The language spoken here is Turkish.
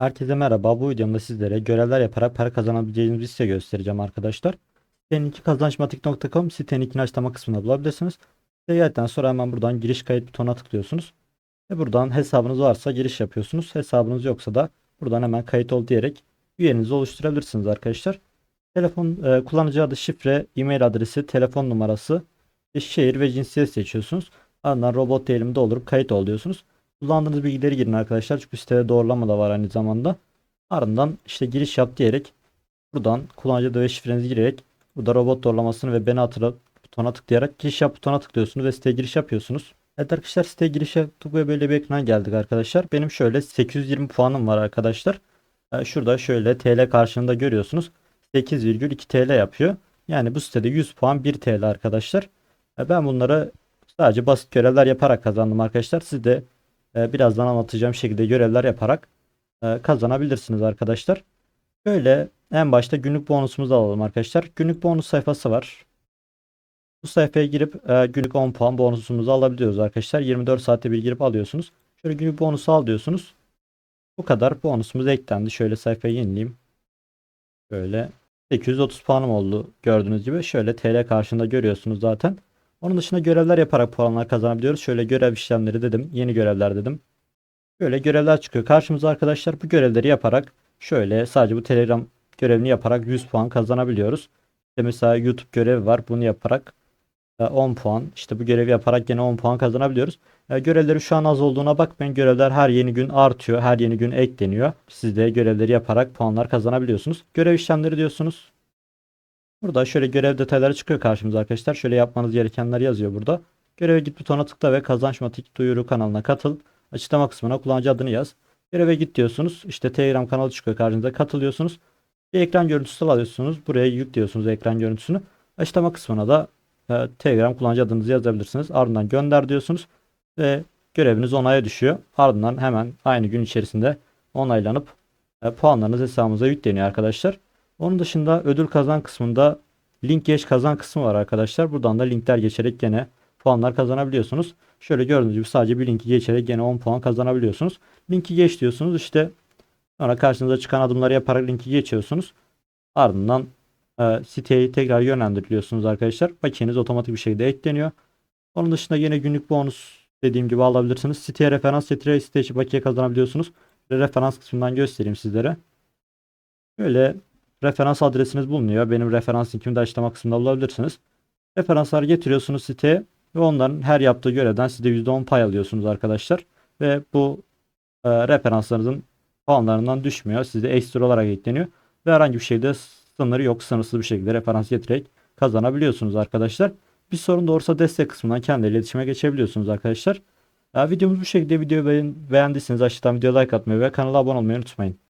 Herkese merhaba. Bu videomda sizlere görevler yaparak para kazanabileceğiniz bir site göstereceğim arkadaşlar. Sitenin linki kazançmatik.com sitenin linkini açıklama kısmında bulabilirsiniz. Siteye geldikten sonra hemen buradan giriş kayıt butonuna tıklıyorsunuz. Ve buradan hesabınız varsa giriş yapıyorsunuz. Hesabınız yoksa da buradan hemen kayıt ol diyerek üyenizi oluşturabilirsiniz arkadaşlar. Telefon e, kullanıcı adı, şifre, e-mail adresi, telefon numarası, şehir ve cinsiyet seçiyorsunuz. Ardından robot değilimde doldurup kayıt ol diyorsunuz. Kullandığınız bilgileri girin arkadaşlar. Çünkü sitede doğrulama da var aynı zamanda. Ardından işte giriş yap diyerek buradan kullanıcı adı ve şifrenizi girerek burada robot doğrulamasını ve beni hatırla butona tıklayarak giriş yap butona tıklıyorsunuz ve siteye giriş yapıyorsunuz. Evet arkadaşlar siteye giriş yaptık ve böyle bir ekrana geldik arkadaşlar. Benim şöyle 820 puanım var arkadaşlar. Ee, Şurada şöyle TL karşılığında görüyorsunuz. 8,2 TL yapıyor. Yani bu sitede 100 puan 1 TL arkadaşlar. Ee, Ben bunları sadece basit görevler yaparak kazandım arkadaşlar. Siz de e, birazdan anlatacağım şekilde görevler yaparak e, kazanabilirsiniz arkadaşlar. Böyle en başta günlük bonusumuzu alalım arkadaşlar. Günlük bonus sayfası var. Bu sayfaya girip e, günlük 10 puan bonusumuzu alabiliyoruz arkadaşlar. 24 saatte bir girip alıyorsunuz. Şöyle günlük bonusu al diyorsunuz. Bu kadar bonusumuz eklendi. Şöyle sayfayı yenileyim. Böyle 830 puanım oldu gördüğünüz gibi. Şöyle TL karşında görüyorsunuz zaten. Onun dışında görevler yaparak puanlar kazanabiliyoruz. Şöyle görev işlemleri dedim. Yeni görevler dedim. Böyle görevler çıkıyor karşımıza arkadaşlar. Bu görevleri yaparak şöyle sadece bu Telegram görevini yaparak 100 puan kazanabiliyoruz. İşte mesela YouTube görevi var. Bunu yaparak e, 10 puan. İşte bu görevi yaparak yine 10 puan kazanabiliyoruz. E, Görevleri şu an az olduğuna bakmayın. Görevler her yeni gün artıyor. Her yeni gün ekleniyor. Siz de görevleri yaparak puanlar kazanabiliyorsunuz. Görev işlemleri diyorsunuz. Burada şöyle görev detayları çıkıyor karşımıza arkadaşlar. Şöyle yapmanız gerekenler yazıyor burada. Göreve git butonuna tıkla ve Kazançmatik duyuru kanalına katıl. Açıklama kısmına kullanıcı adını yaz. Göreve git diyorsunuz. İşte Telegram kanalı çıkıyor karşınıza. Katılıyorsunuz. Bir ekran görüntüsü alıyorsunuz. Buraya yük diyorsunuz ekran görüntüsünü. Açıklama kısmına da e, Telegram kullanıcı adınızı yazabilirsiniz. Ardından gönder diyorsunuz. Ve göreviniz onaya düşüyor. Ardından hemen aynı gün içerisinde onaylanıp e, puanlarınız hesabınıza yükleniyor arkadaşlar. Onun dışında ödül kazan kısmında link geç kazan kısmı var arkadaşlar. Buradan da linkler geçerek gene puanlar kazanabiliyorsunuz. Şöyle gördüğünüz gibi sadece bir linki geçerek gene 10 puan kazanabiliyorsunuz. Linki geç diyorsunuz işte sonra karşınıza çıkan adımları yaparak linki geçiyorsunuz. Ardından e, siteyi tekrar yönlendiriliyorsunuz arkadaşlar. Bakiyeniz otomatik bir şekilde ekleniyor. Onun dışında yine günlük bonus dediğim gibi alabilirsiniz. Siteye referans getirerek site içi bakiye kazanabiliyorsunuz. Referans kısmından göstereyim sizlere. Böyle referans adresiniz bulunuyor. Benim referans linkimi de açıklama kısmında bulabilirsiniz. Referanslar getiriyorsunuz siteye ve onların her yaptığı görevden size %10 pay alıyorsunuz arkadaşlar. Ve bu e, referanslarınızın puanlarından düşmüyor. Size ekstra olarak ekleniyor. Ve herhangi bir şeyde sınırı yok. Sınırsız bir şekilde referans getirerek kazanabiliyorsunuz arkadaşlar. Bir sorun da olursa destek kısmından kendi iletişime geçebiliyorsunuz arkadaşlar. Ya, videomuz bu şekilde. Videoyu beğen- beğendiyseniz aşağıdan video like atmayı ve kanala abone olmayı unutmayın.